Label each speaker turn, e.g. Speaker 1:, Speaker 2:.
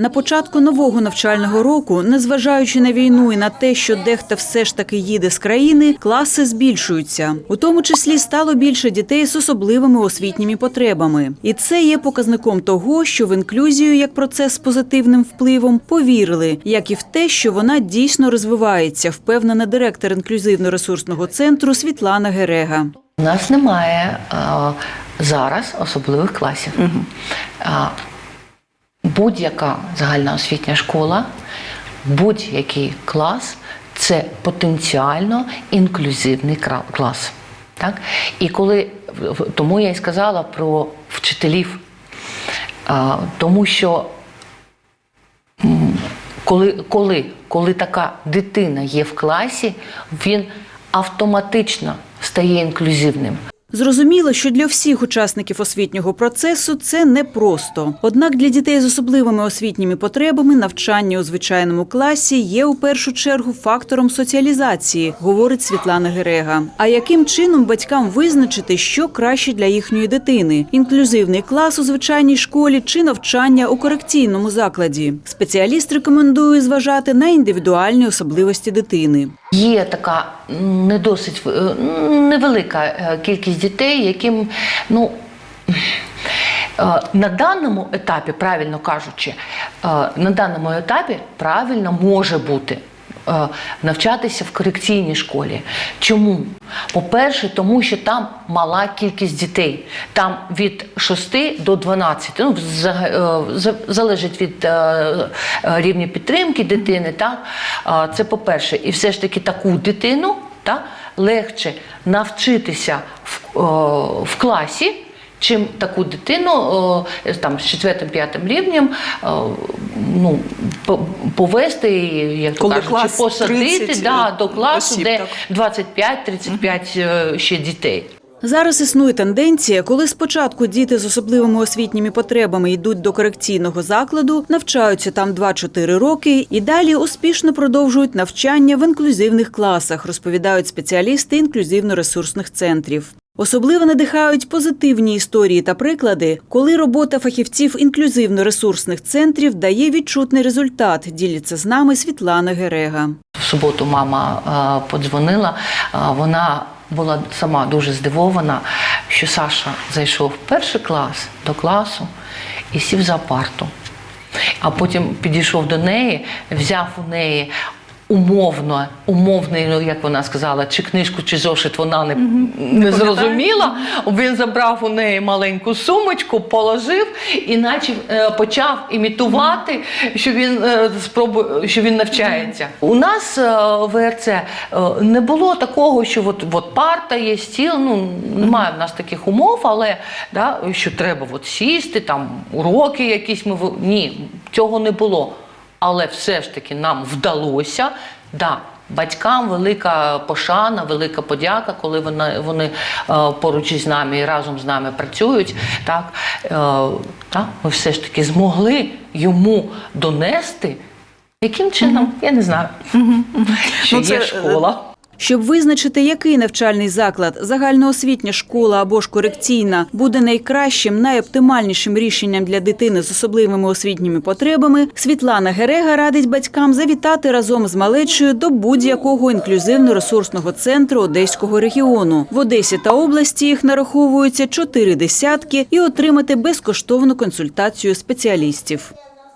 Speaker 1: На початку нового навчального року, незважаючи на війну і на те, що дехто все ж таки їде з країни, класи збільшуються. У тому числі стало більше дітей з особливими освітніми потребами. І це є показником того, що в інклюзію як процес з позитивним впливом повірили, як і в те, що вона дійсно розвивається, впевнена директор інклюзивно-ресурсного центру Світлана Герега.
Speaker 2: У нас немає а, зараз особливих класів. А, будь-яка загальноосвітня школа, будь-який клас це потенціально інклюзивний клас. Так? І коли тому я й сказала про вчителів, тому що коли, коли, коли така дитина є в класі, він автоматично стає інклюзивним.
Speaker 1: Зрозуміло, що для всіх учасників освітнього процесу це непросто. Однак для дітей з особливими освітніми потребами навчання у звичайному класі є у першу чергу фактором соціалізації, говорить Світлана Герега. А яким чином батькам визначити, що краще для їхньої дитини: інклюзивний клас у звичайній школі чи навчання у корекційному закладі? Спеціаліст рекомендує зважати на індивідуальні особливості дитини.
Speaker 2: Є така не досить е, невелика е, дітей, яким ну. е, На даному етапі, правильно кажучи, е, на даному етапі правильно може бути е, навчатися в корекційній школі. Чому? По-перше, тому що там мала кількість дітей. Там від 6 до 12. Ну, залежить від рівня підтримки дитини. Так? Це по-перше. І все ж таки таку дитину так, легше навчитися в, е, класі. Чим таку дитину е, там з четвертим-п'ятим рівнем е, ну, повести як то
Speaker 3: Коли
Speaker 2: кажуть,
Speaker 3: клас
Speaker 2: чи посадити
Speaker 3: 30
Speaker 2: да, до класу,
Speaker 3: осіб,
Speaker 2: де
Speaker 3: так.
Speaker 2: 25-35 е, ще дітей.
Speaker 1: Зараз існує тенденція, коли спочатку діти з особливими освітніми потребами йдуть до корекційного закладу, навчаються там 2-4 роки і далі успішно продовжують навчання в інклюзивних класах, розповідають спеціалісти інклюзивно-ресурсних центрів. Особливо надихають позитивні історії та приклади, коли робота фахівців інклюзивно-ресурсних центрів дає відчутний результат. Ділиться з нами Світлана Герега.
Speaker 2: В суботу мама е, подзвонила. е, Вона була сама дуже здивована, що Саша зайшов в перший клас до класу і сів за парту. А потім підійшов до неї, взяв у неї. Умовно, умовний, ну як вона сказала, чи книжку, чи зошит вона не, не зрозуміла. Він забрав у неї маленьку сумочку, положив і наче е, почав імітувати, що він е, спробує, що він навчається. У нас е, в ВРЦ е, не було такого, що от, от парта є, стіл. Ну немає в нас таких умов, але да, що треба от сісти, там уроки якісь ми ні, цього не було. Але все ж таки нам вдалося. Да, батькам велика пошана, велика подяка, коли вони, вони е, поруч із нами і разом з нами працюють. Так, е, так, ми все ж таки змогли йому донести. Яким чином? Я не знаю. Що
Speaker 3: Ну, це,
Speaker 2: є школа.
Speaker 1: Щоб визначити, який навчальний заклад, загальноосвітня школа або ж корекційна, буде найкращим, найоптимальнішим рішенням для дитини з особливими освітніми потребами, Світлана Герега радить батькам завітати разом з малечою до будь-якого інклюзивно-ресурсного центру Одеського регіону. В Одесі та області їх нараховується чотири десятки і отримати безкоштовну консультацію спеціалістів.